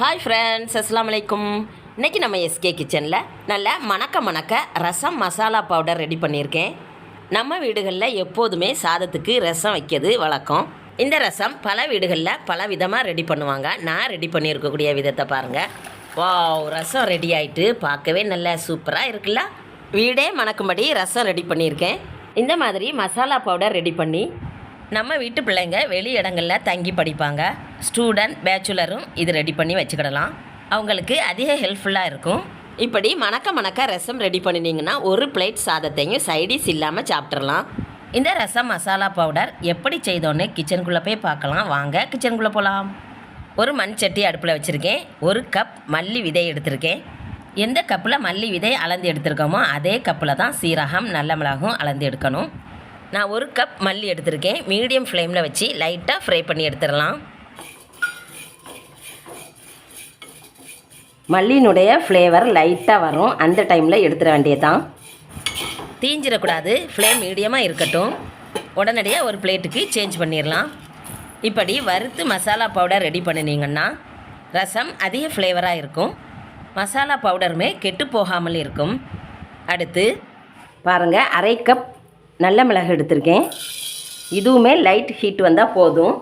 Hi friends அஸ்லாம் வலைக்கும் இன்றைக்கி நம்ம எஸ்கே கிச்சனில் நல்ல மணக்க மணக்க ரசம் மசாலா பவுடர் ரெடி பண்ணியிருக்கேன். நம்ம வீடுகளில் எப்போதுமே சாதத்துக்கு ரசம் வைக்கிறது வழக்கம். இந்த ரசம் பல வீடுகளில் பல விதமாக ரெடி பண்ணுவாங்க. நான் ரெடி பண்ணியிருக்கக்கூடிய விதத்தை பாருங்கள் வாவ் ரசம் ரெடி ஆயிட்டு பார்க்கவே நல்ல சூப்பராக இருக்குல்ல? வீடே மணக்கும்படி ரசம் ரெடி பண்ணியிருக்கேன். இந்த மாதிரி மசாலா பவுடர் ரெடி பண்ணி நம்ம வீட்டு பிள்ளைங்க வெளி இடங்களில் தங்கி படிப்பாங்க. ஸ்டூடெண்ட் பேச்சுலரும் இது ரெடி பண்ணி வச்சுக்கிடலாம். அவங்களுக்கு அதிக ஹெல்ப்ஃபுல்லாக இருக்கும். இப்படி மணக்க மணக்க ரசம் ரெடி பண்ணினீங்கன்னா ஒரு பிளேட் சாதத்தையும் சைடிஸ் இல்லாமல் சாப்பிட்றலாம் இந்த ரசம் மசாலா பவுடர் எப்படி செய்தோன்னு கிச்சனுக்குள்ளே போய் பார்க்கலாம். வாங்க கிச்சனுக்குள்ளே போகலாம் ஒரு மண் சட்டி அடுப்பில் வச்சுருக்கேன். ஒரு கப் மல்லி விதை எடுத்திருக்கேன். எந்த கப்பில் மல்லி விதை அளந்து எடுத்திருக்கோமோ அதே கப்பில் தான் சீரகம் நல்ல மிளகும் அளந்து எடுக்கணும். நான் ஒரு கப் மல்லி எடுத்திருக்கேன். மீடியம் ஃப்ளேமில் வச்சு லைட்டாக ஃப்ரை பண்ணி எடுத்துடலாம். மல்லியினுடைய ஃப்ளேவர் லைட்டாக வரும். அந்த டைமில் எடுத்துட வேண்டியதுதான். தீஞ்சிடக்கூடாது. ஃப்ளேம் மீடியமாக இருக்கட்டும். உடனடியாக ஒரு பிளேட்டுக்கு சேஞ்ச் பண்ணிடலாம். இப்படி வறுத்து மசாலா பவுடர் ரெடி பண்ணினீங்கன்னா ரசம் அதிக ஃப்ளேவராக இருக்கும். மசாலா பவுடருமே கெட்டு போகாமல் இருக்கும். அடுத்து பாருங்கள் அரை கப் நல்ல மிளகு எடுத்திருக்கேன். இதுவுமே லைட் ஹீட் வந்தால் போதும்.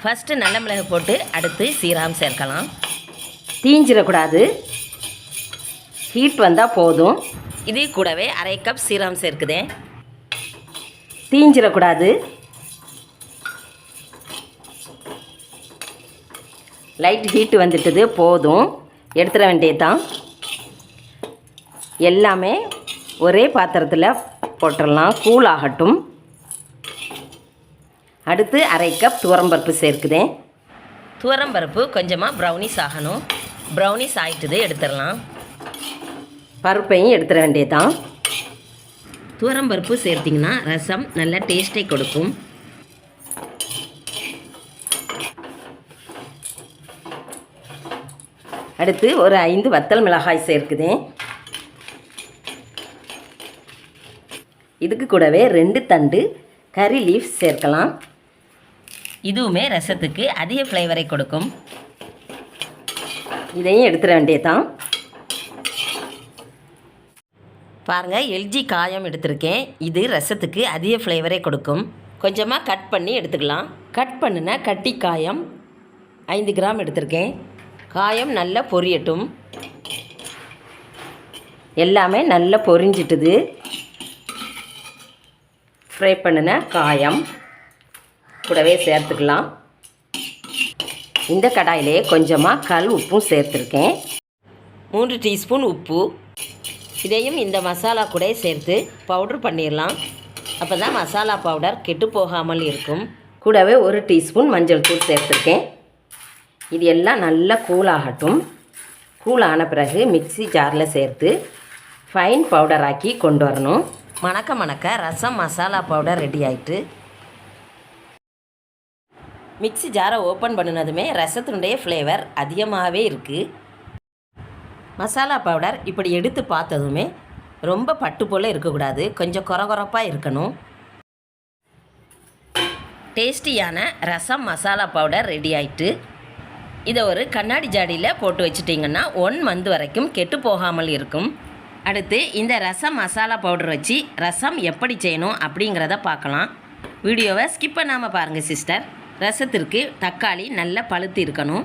ஃபஸ்ட்டு நல்ல மிளகு போட்டு அடுத்து சீரகம் சேர்க்கலாம். தீஞ்சிடக்கூடாது ஹீட் வந்தால் போதும். இது கூடவே அரை கப் சீரகம் சேர்க்குதேன் தீஞ்சிடக்கூடாது லைட் ஹீட் வந்துட்டுது போதும். எடுத்துட வேண்டியதுதான். எல்லாமே ஒரே பாத்திரத்தில் போட்டுடலாம் கூல் ஆகட்டும் அடுத்து அரை கப் துவரம்பருப்பு சேர்க்குதேன். துவரம்பருப்பு கொஞ்சமாக ப்ரௌனிஸ் ஆகணும். ப்ரௌனிஸ் ஆகிட்டுது எடுத்துடலாம். பருப்பையும் எடுத்துட வேண்டியதுதான். துவரம்பருப்பு சேர்த்திங்கன்னா ரசம் நல்ல டேஸ்ட்டை கொடுக்கும். அடுத்து ஒரு ஐந்து வத்தல் மிளகாய் சேர்க்குதேன். இதுக்கு கூடவே ரெண்டு தண்டு கறி லீஃப் சேர்க்கலாம். இதுவுமே ரசத்துக்கு அதிக ஃப்ளேவரை கொடுக்கும். இதையும் எடுத்துட வேண்டியதுதான். பாருங்கள் எல்ஜி காயம் எடுத்திருக்கேன். இது ரசத்துக்கு அதிக ஃப்ளேவரை கொடுக்கும். கொஞ்சமாக கட் பண்ணி எடுத்துக்கலாம். கட் பண்ணின கட்டி காயம் ஐந்து கிராம் எடுத்திருக்கேன். காயம் நல்லா பொரியட்டும். எல்லாமே நல்லா பொரிஞ்சிட்டுது. ஃப்ரை பண்ணின காயம். கூடவே சேர்த்துக்கலாம். இந்த கடாயிலே கொஞ்சமாக கல் உப்பும் சேர்த்துருக்கேன். மூன்று டீஸ்பூன் உப்பு. இதையும் இந்த மசாலா கூட சேர்த்து பவுடர் பண்ணிடலாம் அப்போ தான் மசாலா பவுடர் கெட்டு போகாமல் இருக்கும். கூடவே ஒரு டீஸ்பூன் மஞ்சள் தூள் சேர்த்துருக்கேன். இது எல்லாம் நல்லா கூலாகட்டும் கூலான பிறகு மிக்சி ஜாரில் சேர்த்து ஃபைன் பவுடராக்கி கொண்டு வரணும். மணக்க மணக்க ரசம் மசாலா பவுடர் ரெடி ஆயிட்டு மிக்ஸி ஜாரை ஓப்பன் பண்ணினதுமே ரசத்தினுடைய ஃப்ளேவர் அதிகமாகவே இருக்குது மசாலா பவுடர் இப்படி எடுத்து பார்த்ததுமே ரொம்ப பட்டு போல் இருக்கக்கூடாது. கொஞ்சம் குறகுறப்பாக இருக்கணும். டேஸ்டியான ரசம் மசாலா பவுடர் ரெடி ஆயிட்டு இதை ஒரு கண்ணாடி ஜாடியில் போட்டு வச்சிட்டிங்கன்னா ஒன் மந்த் வரைக்கும் கெட்டு போகாமல் இருக்கும். அடுத்து இந்த ரசம் மசாலா பவுடர் வச்சு ரசம் எப்படி செய்யணும் அப்படிங்கிறத பார்க்கலாம். வீடியோவை ஸ்கிப் பண்ணாமல் பாருங்கள் சிஸ்டர் ரசத்திற்கு தக்காளி நல்லா பழுத்து இருக்கணும்.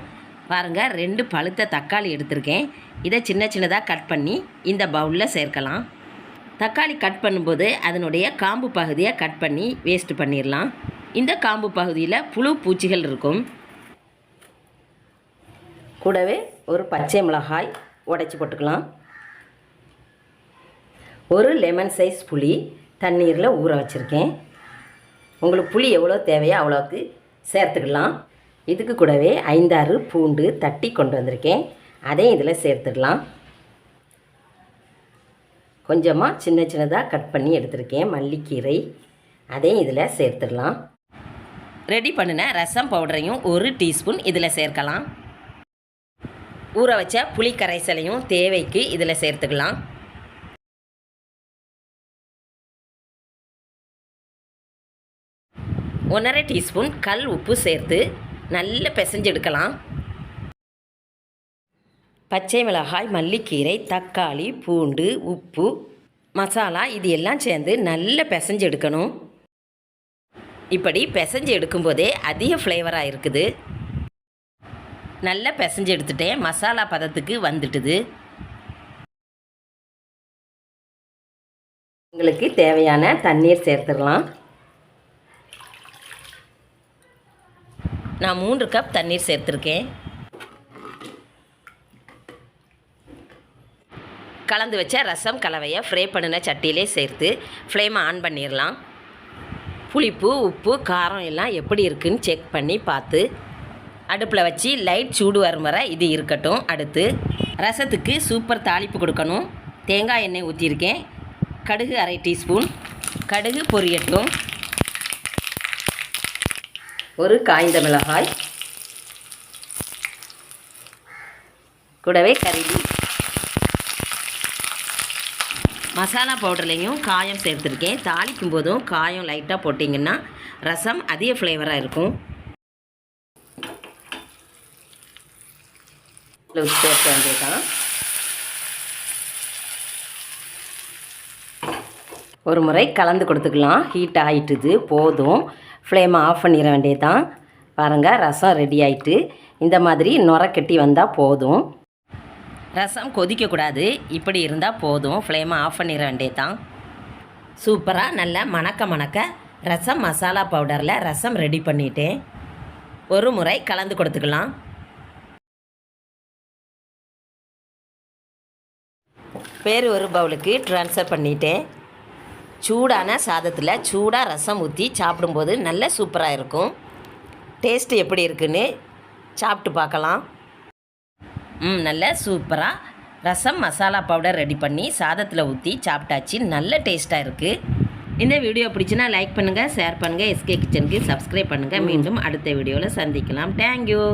பாருங்கள் ரெண்டு பழுத்த தக்காளி எடுத்திருக்கேன். இதை சின்ன சின்னதாக கட் பண்ணி இந்த பவுலில் சேர்க்கலாம். தக்காளி கட் பண்ணும்போது அதனுடைய காம்பு பகுதியை கட் பண்ணி வேஸ்ட் பண்ணிடலாம். இந்த காம்பு பகுதியில் புழு பூச்சிகள் இருக்கும். கூடவே ஒரு பச்சை மிளகாய் உடைச்சி போட்டுக்கலாம். ஒரு லெமன் சைஸ் புளி தண்ணீரில் ஊற வச்சுருக்கேன். உங்களுக்கு புளி எவ்வளோ தேவையோ அவ்வளோக்கு சேர்த்துக்கலாம். இதுக்கு கூடவே ஐந்தாறு பூண்டு தட்டி கொண்டு வந்திருக்கேன். அதையும் இதில் சேர்த்துடலாம். கொஞ்சமாக சின்ன சின்னதாக கட் பண்ணி எடுத்திருக்கேன். மல்லிக்கீரை அதையும் இதில் சேர்த்துடலாம். ரெடி பண்ணின ரசம் பவுடரையும் ஒரு டீஸ்பூன் இதில் சேர்க்கலாம். ஊற வச்ச புளி கரைசலையும் தேவைக்கு இதில் சேர்த்துக்கலாம். ஒன்றரை டீஸ்பூன் கல் உப்பு சேர்த்து நல்லா பிசைஞ்சு எடுக்கலாம் பச்சை மிளகாய் மல்லிக்கீரை தக்காளி பூண்டு உப்பு மசாலா இது எல்லாம் சேர்ந்து நல்லா பிசைஞ்சு எடுக்கணும் இப்படி பிசைஞ்சு எடுக்கும்போதே அதிக ஃப்ளேவராக இருக்குது. நல்லா பிசைஞ்சு எடுத்துட்டேன் மசாலா பதத்துக்கு வந்துட்டுது. உங்களுக்கு தேவையான தண்ணீர் சேர்த்துடலாம். நான் மூன்று கப் தண்ணீர் சேர்த்துருக்கேன். கலந்து வச்ச ரசம் கலவையை ஃப்ரை பண்ணின சட்டியிலே சேர்த்து ஃப்ளேமை ஆன் பண்ணிடலாம். புளிப்பு உப்பு காரம் எல்லாம் எப்படி இருக்குன்னு செக் பண்ணி பார்த்து அடுப்பில் வச்சு லைட் சூடு வரும் வர இது இருக்கட்டும். அடுத்து ரசத்துக்கு சூப்பர் தாளிப்பு கொடுக்கணும். தேங்காய் எண்ணெய் ஊற்றிருக்கேன் கடுகு அரை டீஸ்பூன் கடுகு பொரியட்டும். ஒரு காய்ந்த மிளகாய். கூடவே கருவி மசாலா பவுடர்லேயும் காயம் சேர்த்துருக்கேன். தாளிக்கும் போதும் காயம் லைட்டாக போட்டிங்கன்னா ரசம் அதிக ஃப்ளேவராக இருக்கும். சேர்க்க வேண்டியதான் ஒரு முறை கலந்து கொடுத்துக்கலாம். ஹீட் ஆகிட்டுது போதும். ஃப்ளேமை ஆஃப் பண்ணிட வேண்டியது தான் பாருங்கள் ரசம் ரெடி ஆயிட்டு இந்த மாதிரி நுர கட்டி வந்தால் போதும். ரசம் கொதிக்கக்கூடாது இப்படி இருந்தால் போதும். ஃப்ளேமை ஆஃப் பண்ணிட வேண்டியது தான் சூப்பராக நல்லா மணக்க மணக்க ரசம் மசாலா பவுடரில் ரசம் ரெடி பண்ணிட்டேன் ஒரு முறை கலந்து கொடுத்துக்கலாம். வேறு ஒரு பவுலுக்கு ட்ரான்ஸ்ஃபர் பண்ணிட்டேன் சூடான சாதத்தில் சூடாக ரசம் ஊற்றி சாப்பிடும்போது நல்ல சூப்பராக இருக்கும். டேஸ்ட்டு எப்படி இருக்குன்னு சாப்பிட்டு பார்க்கலாம். ம் நல்ல சூப்பராக ரசம் மசாலா பவுடர் ரெடி பண்ணி சாதத்தில் ஊற்றி சாப்பிட்டாச்சு. நல்ல டேஸ்ட்டாக இருக்குது இந்த வீடியோ பிடிச்சுன்னா லைக் பண்ணுங்கள் ஷேர் பண்ணுங்கள் எஸ்கே கிச்சனுக்கு சப்ஸ்கிரைப் பண்ணுங்கள் மீண்டும் அடுத்த வீடியோவில் சந்திக்கலாம். தேங்க்யூ